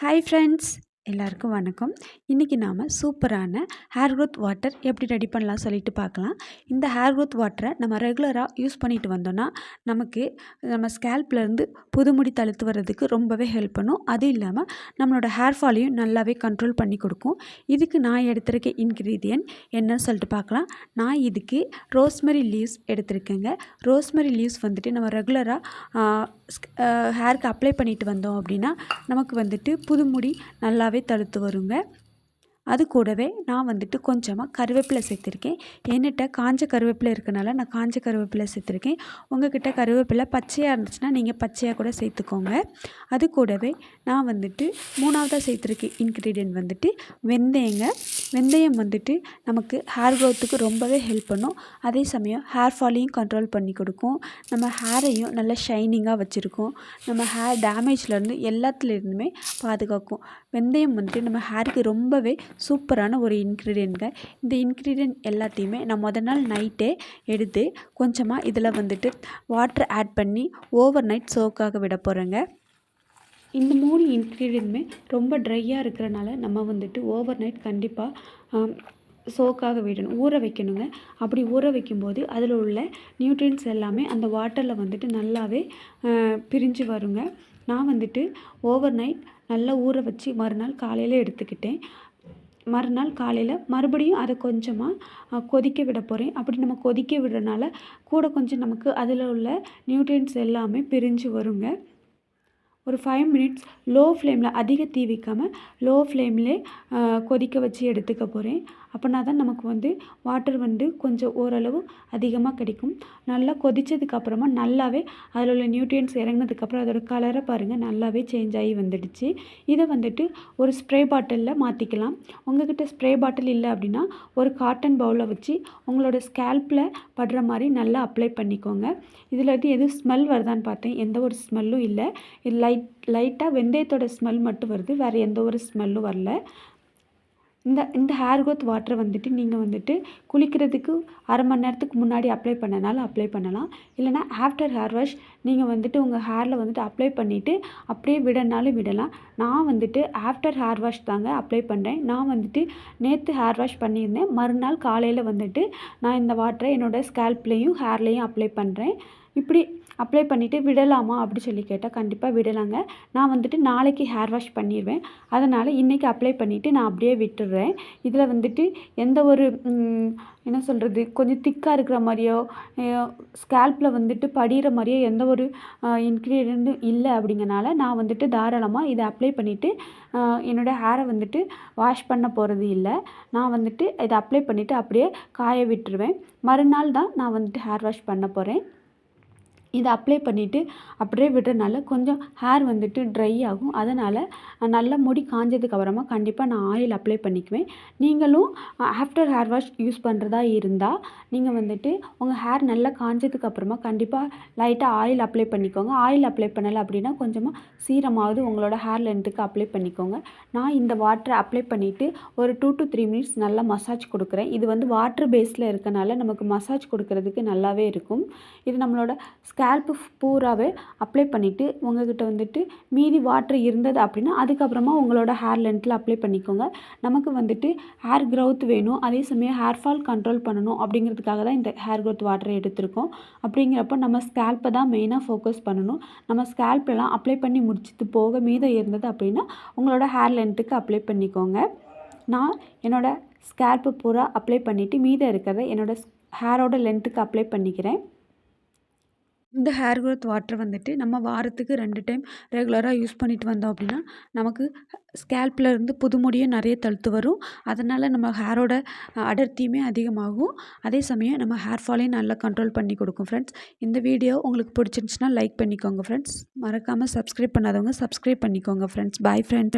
Hi friends எல்லாருக்கும் வணக்கம். இன்றைக்கி நாம் சூப்பரான ஹேர் க்ரோத் வாட்டர் எப்படி ரெடி பண்ணலாம் சொல்லிட்டு பார்க்கலாம். இந்த ஹேர் க்ரோத் வாட்டரை நம்ம ரெகுலராக யூஸ் பண்ணிட்டு வந்தோம்னா நமக்கு நம்ம ஸ்கேல்ப்லேருந்து புதுமுடி தழுத்து வர்றதுக்கு ரொம்பவே ஹெல்ப் பண்ணும். அது இல்லாமல் நம்மளோட ஹேர் ஃபாலையும் நல்லாவே கண்ட்ரோல் பண்ணி கொடுக்கும். இதுக்கு நான் எடுத்திருக்க இன்க்ரீடியன்ட் என்னன்னு சொல்லிட்டு பார்க்கலாம். நான் இதுக்கு ரோஸ்மெரி லீவ்ஸ் எடுத்திருக்கேங்க. ரோஸ்மெரி லீவ்ஸ் வந்துட்டு நம்ம ரெகுலராக ஹேருக்கு அப்ளை பண்ணிட்டு வந்தோம் அப்படின்னா நமக்கு வந்துட்டு புதுமுடி நல்லாவே தடுத்து வருங்க. அது கூடவே நான் வந்துட்டு கொஞ்சமாக கருவேப்பிலை சேர்த்துருக்கேன். என்கிட்ட காஞ்ச கருவேப்பிலை இருக்கனால நான் காஞ்ச கருவேப்பிலை சேர்த்துருக்கேன். உங்ககிட்ட கருவேப்பிலை பச்சையாக இருந்துச்சுன்னா நீங்கள் பச்சையாக கூட சேர்த்துக்கோங்க. அது கூடவே நான் வந்துட்டு மூணாவதாக சேர்த்துருக்க இன்க்ரீடியன்ட் வந்துட்டு வெந்தயங்க. வெந்தயம் வந்துட்டு நமக்கு ஹேர் க்ரோத்துக்கு ரொம்பவே ஹெல்ப் பண்ணும். அதே சமயம் ஹேர் ஃபாலையும் கண்ட்ரோல் பண்ணி கொடுக்கும். நம்ம ஹேரையும் நல்லா ஷைனிங்காக வச்சுருக்கோம். நம்ம ஹேர் டேமேஜ்லேருந்து எல்லாத்துலேருந்துமே பாதுகாக்கும். வெந்தயம் வந்துட்டு நம்ம ஹேருக்கு ரொம்பவே சூப்பரான ஒரு இன்க்ரீடியன்ட்ங்க இந்த இன்க்ரீடியன்ட் எல்லாத்தையுமே நான் முத நாள் நைட்டே எடுத்து கொஞ்சமாக இதில் வந்துட்டு வாட்டர் ஆட் பண்ணி ஓவர் நைட் சோக்காக விட போகிறேங்க இந்த மூணு இன்க்ரீடியன்ட்மே ரொம்ப ட்ரையாக இருக்கிறனால நம்ம வந்துட்டு ஓவர் நைட் கண்டிப்பாக சோக்காக விடணும். ஊற வைக்கணுங்க. அப்படி ஊற வைக்கும்போது அதில் உள்ள நியூட்ரியன்ஸ் எல்லாமே அந்த வாட்டரில் வந்துட்டு நல்லாவே பிரிஞ்சு வருங்க. நான் வந்துட்டு ஓவர் நைட் நல்லா ஊற வச்சு மறுநாள் காலையில் எடுத்துக்கிட்டேன். மறுநாள் காலையில் மறுபடியும் அதை கொஞ்சமாக கொதிக்க விட போகிறேன் அப்படி நம்ம கொதிக்க விடுறனால கூட கொஞ்சம் நமக்கு அதில் உள்ள நியூட்ரியன்ஸ் எல்லாமே பிரிஞ்சு வருங்க. ஒரு ஃபைவ் மினிட்ஸ் லோ ஃப்ளேமில் அதிக தீ வைக்காமல் லோ ஃப்ளேம்லே கொதிக்க வச்சு எடுத்துக்க போகிறேன் அப்படின்னா தான் நமக்கு வந்து வாட்டர் வந்து கொஞ்சம் ஓரளவு அதிகமாக கிடைக்கும். நல்லா கொதித்ததுக்கப்புறமா நல்லாவே அதில் உள்ள நியூட்ரியன்ஸ் இறங்கினதுக்கப்புறம் அதோடய கலரை பாருங்கள் நல்லாவே சேஞ்ச் ஆகி வந்துடுச்சு. இதை வந்துட்டு ஒரு ஸ்ப்ரே பாட்டிலில் மாற்றிக்கலாம் உங்ககிட்ட ஸ்ப்ரே பாட்டில் இல்லை அப்படின்னா ஒரு காட்டன் பவுலில் வச்சு உங்களோட ஸ்கேல்பில் படுற மாதிரி நல்லா அப்ளை பண்ணிக்கோங்க. இதில் வந்து எதுவும் ஸ்மெல் வருதான்னு பார்த்தேன். எந்த ஒரு ஸ்மெல்லும் இல்லை. இது லைட் லைட்டாக வெந்தயத்தோட ஸ்மெல் மட்டும் வருது. வேறு எந்த ஒரு ஸ்மெல்லும் வரல. இந்த இந்த ஹேர் க்ரோத் வாட்டரை வந்துட்டு நீங்கள் வந்துட்டு குளிக்கிறதுக்கு அரை மணி நேரத்துக்கு முன்னாடி அப்ளை பண்ணனாலும் அப்ளை பண்ணலாம். இல்லைனா ஆஃப்டர் ஹேர் வாஷ் நீங்கள் வந்துட்டு உங்கள் ஹேரில் வந்துட்டு அப்ளை பண்ணிவிட்டு அப்படியே விடனாலும் விடலாம். நான் வந்துட்டு ஆஃப்டர் ஹேர் வாஷ் தாங்க அப்ளை பண்ணுறேன் நான் வந்துட்டு நேற்று ஹேர் வாஷ் பண்ணியிருந்தேன். மறுநாள் காலையில் வந்துட்டு நான் இந்த வாட்டரை என்னோடய ஸ்கேல்ப்லேயும் ஹேர்லேயும் அப்ளை பண்ணுறேன் இப்படி அப்ளை பண்ணிவிட்டு விடலாமா அப்படி சொல்லி கேட்டால் கண்டிப்பாக விடலாங்க. நான் வந்துட்டு நாளைக்கு ஹேர் வாஷ் பண்ணிடுவேன் அதனால் இன்றைக்கி அப்ளை பண்ணிவிட்டு நான் அப்படியே விட்டுடுறேன் இதில் வந்துட்டு எந்த ஒரு என்ன சொல்கிறது கொஞ்சம் திக்காக இருக்கிற மாதிரியோ ஸ்கேல்பில் வந்துட்டு படிகிற மாதிரியோ எந்த ஒரு இன்க்ரீடியண்ட்டும் இல்லை அப்படிங்கனால நான் வந்துட்டு தாராளமாக இதை அப்ளை பண்ணிவிட்டு என்னோடய ஹேரை வந்துட்டு வாஷ் பண்ண போகிறது இல்லை. நான் வந்துட்டு இதை அப்ளை பண்ணிவிட்டு அப்படியே காய விட்டுருவேன். மறுநாள் தான் நான் வந்துட்டு ஹேர் வாஷ் பண்ண போகிறேன் இதை அப்ளை பண்ணிவிட்டு அப்படியே விடுறனால கொஞ்சம் ஹேர் வந்துட்டு ட்ரை ஆகும். அதனால் நல்ல முடி காஞ்சதுக்கு அப்புறமா கண்டிப்பாக நான் ஆயில் அப்ளை பண்ணிக்குவேன். நீங்களும் ஆஃப்டர் ஹேர் வாஷ் யூஸ் பண்ணுறதா இருந்தால் நீங்கள் வந்துட்டு உங்கள் ஹேர் நல்லா காஞ்சதுக்கு அப்புறமா கண்டிப்பாக லைட்டாக ஆயில் அப்ளை பண்ணிக்கோங்க. ஆயில் அப்ளை பண்ணலை அப்படின்னா கொஞ்சமாக சீரமாவது உங்களோட ஹேர் லென்த்துக்கு அப்ளை பண்ணிக்கோங்க. நான் இந்த வாட்டரை அப்ளை பண்ணிவிட்டு ஒரு டூ டு த்ரீ மினிட்ஸ் நல்லா மசாஜ் கொடுக்குறேன். இது வந்து வாட்டர் பேஸில் இருக்கனால நமக்கு மசாஜ் கொடுக்கறதுக்கு நல்லாவே இருக்கும். இது நம்மளோட ஸ்கேல்ப்பு பூராவே அப்ளை பண்ணிவிட்டு உங்ககிட்ட வந்துட்டு மீதி வாட்ரு இருந்தது அப்படின்னா அது அதுக்கப்புறமா உங்களோட ஹேர் லென்த்தில் அப்ளை பண்ணிக்கோங்க. நமக்கு வந்துட்டு ஹேர் க்ரௌத் வேணும். அதே சமயம் ஹேர் ஃபால் கண்ட்ரோல் பண்ணணும் அப்படிங்கிறதுக்காக தான் இந்த ஹேர் க்ரோத் வாட்டரை எடுத்திருக்கோம். அப்படிங்கிறப்போ நம்ம ஸ்கேல்ப்பை தான் மெயினாக ஃபோக்கஸ் பண்ணணும். நம்ம ஸ்கேல்ப்லாம் அப்ளை பண்ணி முடிச்சுட்டு போக மீதம் இருந்தது அப்படின்னா உங்களோட ஹேர் லென்த்துக்கு அப்ளை பண்ணிக்கோங்க. நான் என்னோடய ஸ்கேல்ப்பு பூரா அப்ளை பண்ணிவிட்டு மீதம் இருக்கிறத என்னோடய ஹேரோட லென்த்துக்கு அப்ளை பண்ணிக்கிறேன். இந்த ஹேர் க்ரோத் வாட்டர் வந்துட்டு நம்ம வாரத்துக்கு ரெண்டு டைம் ரெகுலராக யூஸ் பண்ணிட்டு வந்தோம் அப்படின்னா நமக்கு ஸ்கேல்பில் இருந்து புது முடியும் நிறைய தழுத்து வரும். அதனால் நம்ம ஹேரோட அடர்த்தியுமே அதிகமாகும். அதே சமயம் நம்ம ஹேர் ஃபாலையும் நல்லா கண்ட்ரோல் பண்ணி கொடுக்கும் ஃப்ரெண்ட்ஸ் இந்த வீடியோ உங்களுக்கு பிடிச்சிருந்துச்சுன்னா லைக் பண்ணிக்கோங்க ஃப்ரெண்ட்ஸ் மறக்காமல் சப்ஸ்கிரைப் பண்ணாதவங்க சப்ஸ்கிரைப் பண்ணிக்கோங்க ஃப்ரெண்ட்ஸ் பாய் ஃப்ரெண்ட்